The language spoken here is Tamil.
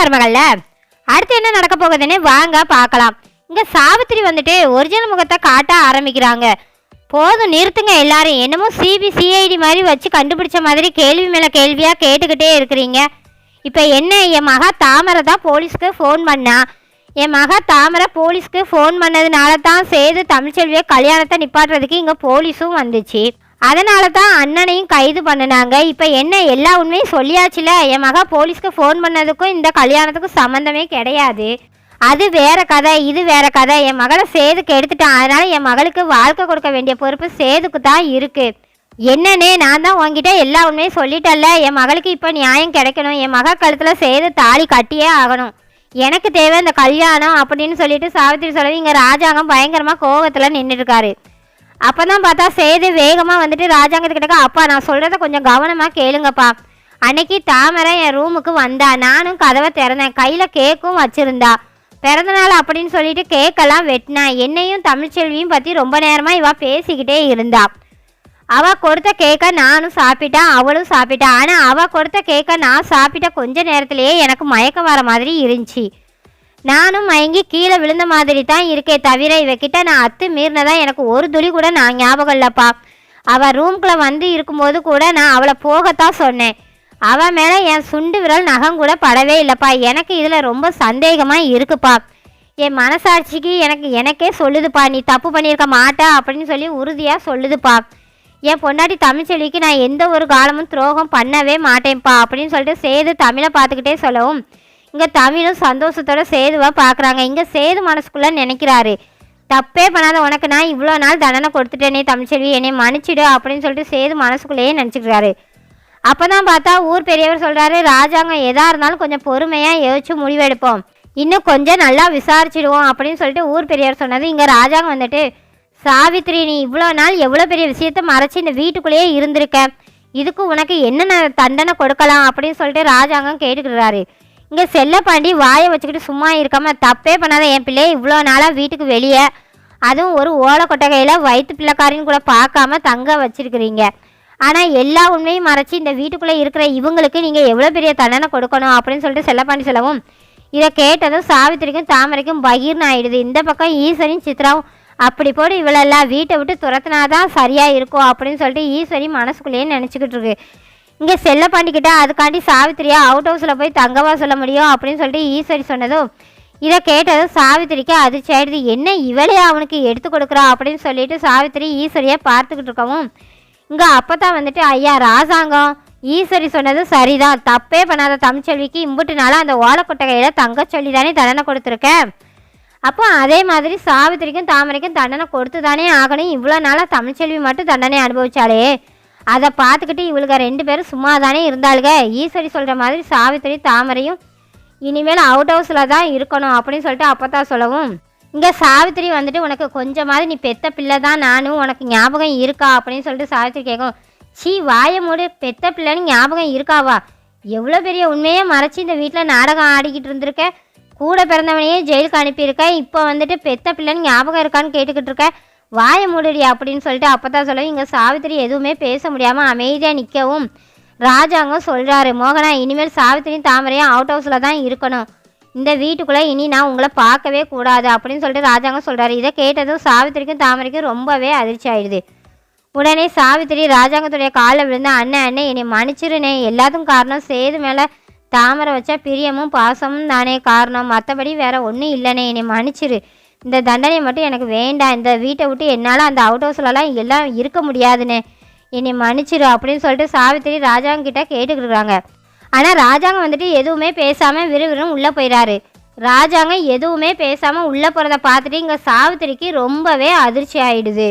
மருமகள்ல. அடுத்து என்ன நடக்க போகுதுன்னு வாங்க பார்க்கலாம். இங்க சாவித்திரி வந்துட்டு ஒரிஜினல் முகத்தை காட்ட ஆரம்பிக்கிறாங்க. போதும் நிறுத்துங்க எல்லாரும் என்னமோ சிபி சிஐடி மாதிரி வச்சு கண்டுபிடிச்ச மாதிரி கேள்வி மேல கேள்வியா கேட்டுக்கிட்டே இருக்கிறீங்க. இப்போ என்ன என் மகா தாமரை தான் போலீஸ்க்கு ஃபோன் பண்ணா. என் மகா தாமரை போலீஸ்க்கு ஃபோன் பண்ணதுனால தான் சேது தமிழ்ச்செல்வியை கல்யாணத்தை நிப்பாட்டுறதுக்கு இங்கே போலீஸும் வந்துச்சு. அதனால தான் அண்ணனையும் கைது பண்ணினாங்க. இப்போ என்ன எல்லா உண்மையும் சொல்லியாச்சுல? என் மகா போலீஸ்க்கு ஃபோன் பண்ணதுக்கும் இந்த கல்யாணத்துக்கும் சம்மந்தமே கிடையாது. அது வேற கதை இது வேற கதை. என் மகளை சேதுக்கு எடுத்துட்டான். அதனால என் மகளுக்கு வாழ்க்கை கொடுக்க வேண்டிய பொறுப்பு சேதுக்கு தான் இருக்கு. என்னன்னே நான் தான் உங்ககிட்ட எல்லா உண்மையும் சொல்லிட்டல்ல என் மகளுக்கு இப்போ நியாயம் கிடைக்கணும். என் மக கழுத்தில் சேது தாலி கட்டியே ஆகணும். எனக்கு தேவை இந்த கல்யாணம் அப்படின்னு சொல்லிட்டு சாவித்திரி சொல்லி இங்கே ராஜாங்கம் பயங்கரமாக கோவத்தில் நின்றுட்டு அப்போ தான் பார்த்தா சேது வேகமாக வந்துட்டு ராஜாங்கத்துக்கிட்ட அப்பா நான் சொல்கிறத கொஞ்சம் கவனமாக கேளுங்கப்பா. அன்னைக்கு தாமரை என் ரூமுக்கு வந்தா. நானும் கதவை திறந்தேன். கையில் கேக்கும் வச்சுருந்தா. பிறந்தநாள் அப்படின்னு சொல்லிட்டு கேக்கெல்லாம் வெட்டினா. என்னையும் தமிழ்ச்செல்வியும் பற்றி ரொம்ப நேரமாக இவள் பேசிக்கிட்டே இருந்தா. அவள் கொடுத்த கேக்கை நானும் சாப்பிட்டேன் அவளும் சாப்பிட்டா. ஆனால் அவள் கொடுத்த கேக்கை நான் சாப்பிட்ட கொஞ்ச நேரத்திலேயே எனக்கு மயக்கம் வர மாதிரி இருந்துச்சு. நானும் மயங்கி கீழே விழுந்த மாதிரி தான் இருக்கே தவிர இவகிட்ட நான் அத்து மீறினதா எனக்கு ஒரு துளி கூட நான் ஞாபகம் இல்லைப்பா. அவள் ரூம்குள்ளே வந்து இருக்கும்போது கூட நான் அவளை போகத்தான் சொன்னேன். அவன் மேலே என் சுண்டு விரல் நகம் கூட படவே இல்லைப்பா. எனக்கு இதில் ரொம்ப சந்தேகமாக இருக்குப்பா. என் மனசாட்சிக்கு எனக்கு எனக்கே சொல்லுதுப்பா. நீ தப்பு பண்ணியிருக்க மாட்டா அப்படின்னு சொல்லி உறுதியாக சொல்லுதுப்பா. என் பொண்டாட்டி தமிழ்ச்செல்விக்கு நான் எந்த ஒரு காலமும் துரோகம் பண்ணவே மாட்டேன்ப்பா அப்படின்னு சொல்லிட்டு சேது தமிழை பார்த்துக்கிட்டே சொல்லவும் இங்கே தமிழும் சந்தோஷத்தோட சேதுவை பார்க்குறாங்க இங்கே சேது மனசுக்குள்ளே நினைக்கிறாரு. தப்பே பண்ணாத உனக்கு நான் இவ்வளோ நாள் தண்டனை கொடுத்துட்டேனே தமிழ்ச்செல்வி. என்னை மன்னிச்சிடு அப்படின்னு சொல்லிட்டு சேது மனசுக்குள்ளேயே நினச்சிக்கிறாரு. அப்போ தான் பார்த்தா ஊர் பெரியவர் சொல்கிறாரு ராஜாங்கம் எதாக இருந்தாலும் கொஞ்சம் பொறுமையாக யோசிச்சு முடிவெடுப்போம். இன்னும் கொஞ்சம் நல்லா விசாரிச்சிடுவோம் அப்படின்னு சொல்லிட்டு ஊர் பெரியவர் சொன்னது. இங்கே ராஜாங்கம் வந்துட்டு சாவித்ரி நீ இவ்வளோ நாள் எவ்வளோ பெரிய விஷயத்த மறைச்சி இந்த வீட்டுக்குள்ளேயே இருந்திருக்க? இதுக்கு உனக்கு என்னென்ன தண்டனை கொடுக்கலாம்? அப்படின்னு சொல்லிட்டு ராஜாங்கம் கேட்டுக்கிறாரு இங்கே செல்லப்பாண்டி வாயை வச்சுக்கிட்டு சும்மா இருக்காமல் தப்பே பண்ணாத என் பிள்ளைய இவ்வளோ நாளாக வீட்டுக்கு வெளியே. அதுவும் ஒரு ஓலை கொட்டகையில் வயிற்று பிள்ளைக்காரின்னு கூட பார்க்காம தங்க வச்சுருக்குறீங்க. ஆனால் எல்லா உண்மையும் மறைச்சி இந்த வீட்டுக்குள்ளே இருக்கிற இவங்களுக்கு நீங்கள் எவ்வளோ பெரிய தண்டனை கொடுக்கணும் அப்படின்னு சொல்லிட்டு செல்லப்பாண்டி சொல்லவும் இதை கேட்டதும் சாவித்திரிக்கும் தாமரைக்கும் பகீர்னு ஆயிடுது. இந்த பக்கம் ஈஸ்வரியும் சித்ராவும் அப்படி போட்டு இவளெல்லாம் வீட்டை விட்டு துரத்துனாதான் சரியாக இருக்கும் அப்படின்னு சொல்லிட்டு ஈஸ்வரி மனசுக்குள்ளேயே நினச்சிக்கிட்டு இருக்கு. இங்கே செல்லப்பாண்டிக்கிட்ட அதுக்காண்டி சாவித்திரியா அவுட் ஹவுஸில் போய் தங்கவா சொல்ல முடியும் அப்படின்னு சொல்லிட்டு ஈஸ்வரி சொன்னதும் இதை கேட்டதும் சாவித்திரிக்கு அதிர்ச்சி ஆயிடுது. என்ன இவளே அவனுக்கு எடுத்து கொடுக்குறா அப்படின்னு சொல்லிட்டு சாவித்திரி ஈஸ்வரியை பார்த்துக்கிட்டு இருக்கவும் இங்கே அப்போ தான் வந்துட்டு ஐயா ராசாங்கம் ஈஸ்வரி சொன்னது சரிதான். தப்பே பண்ணாத தமிழ்ச்செல்விக்கு இம்புட்டு நாளாக அந்த ஓலக்கொட்டகையில் தங்கச்சொல்லி தானே தண்டனை கொடுத்துருக்கேன் அப்போ அதே மாதிரி சாவித்திரிக்கும் தாமரைக்கும் தண்டனை கொடுத்து தானே ஆகணும். இவ்வளோ நாளாக தமிழ்ச்செல்வி மட்டும் தண்டனை அனுபவிச்சாலே அதை பார்த்துக்கிட்டு இவளுக ரெண்டு பேரும் சும்மா தானே இருந்தாளுக. ஈஸ்வரி சொல்கிற மாதிரி சாவித்திரி தாமரையும் இனிமேல் அவுட் ஹவுஸில் தான் இருக்கணும் அப்படின்னு சொல்லிட்டு அப்போ தான் சொல்லவும். இங்கே சாவித்திரி வந்துட்டு உனக்கு கொஞ்சமாவது நீ பெத்த பிள்ளை தான் நானும் உனக்கு ஞாபகம் இருக்கா அப்படின்னு சொல்லிட்டு சாவித்திரி கேட்கும். சீ வாய மூடு பெத்த பிள்ளைன்னு ஞாபகம் இருக்காவா? எவ்வளோ பெரிய உண்மையை மறைச்சி இந்த வீட்டில் நாடகம் ஆடிக்கிட்டு இருந்திருக்க? கூட பிறந்தவனையே ஜெயிலுக்கு அனுப்பியிருக்க? இப்போ வந்துட்டு பெத்த பிள்ளைன்னு ஞாபகம் இருக்கான்னு கேட்டுக்கிட்டு இருக்க? வாய மூடுடி அப்படின்னு சொல்லிட்டு அப்போ தான் சொல்ல இங்கே சாவித்திரி எதுவுமே பேச முடியாமல் அமைதியாக நிற்கவும் ராஜாங்கம் சொல்கிறாரு மோகனா இனிமேல் சாவித்திரியும் தாமரையும் அவுட் ஹவுஸில் தான் இருக்கணும். இந்த வீட்டுக்குள்ளே இனி நான் உங்களை பார்க்கவே கூடாது அப்படின்னு சொல்லிட்டு ராஜாங்கம் சொல்கிறாரு இதை கேட்டதும் சாவித்திரிக்கும் தாமரைக்கும் ரொம்பவே அதிர்ச்சி ஆயிடுது. உடனே சாவித்திரி ராஜாங்கத்துடைய காலில் விழுந்து அண்ணன் அண்ணன் என்னை மன்னிச்சிருனே எல்லாத்துக்கும் காரணம் சேது மேலே தாமரை வச்சா பிரியமும் பாசமும் தானே காரணம். மற்றபடி வேற ஒன்றும் இல்லைனே என்னை மன்னிச்சிரு. இந்த தண்டனை மட்டும் எனக்கு வேண்டாம் இந்த வீட்டை விட்டு என்னால் அந்த அவுட் ஹவுஸ்லலாம் எல்லாம் இருக்க முடியாதுன்னு என்னை மன்னிச்சிரு அப்படின்னு சொல்லிட்டு சாவித்திரி ராஜாங்க கிட்ட கேட்டுக்கிட்டுருக்காங்க ஆனால் ராஜாங்க வந்துட்டு எதுவுமே பேசாமல் விறுவிறுன்னு உள்ளே போயிடாரு ராஜாங்க எதுவுமே பேசாமல் உள்ளே போகிறத பார்த்துட்டு இங்கே சாவித்திரிக்கு ரொம்பவே அதிர்ச்சி ஆயிடுது.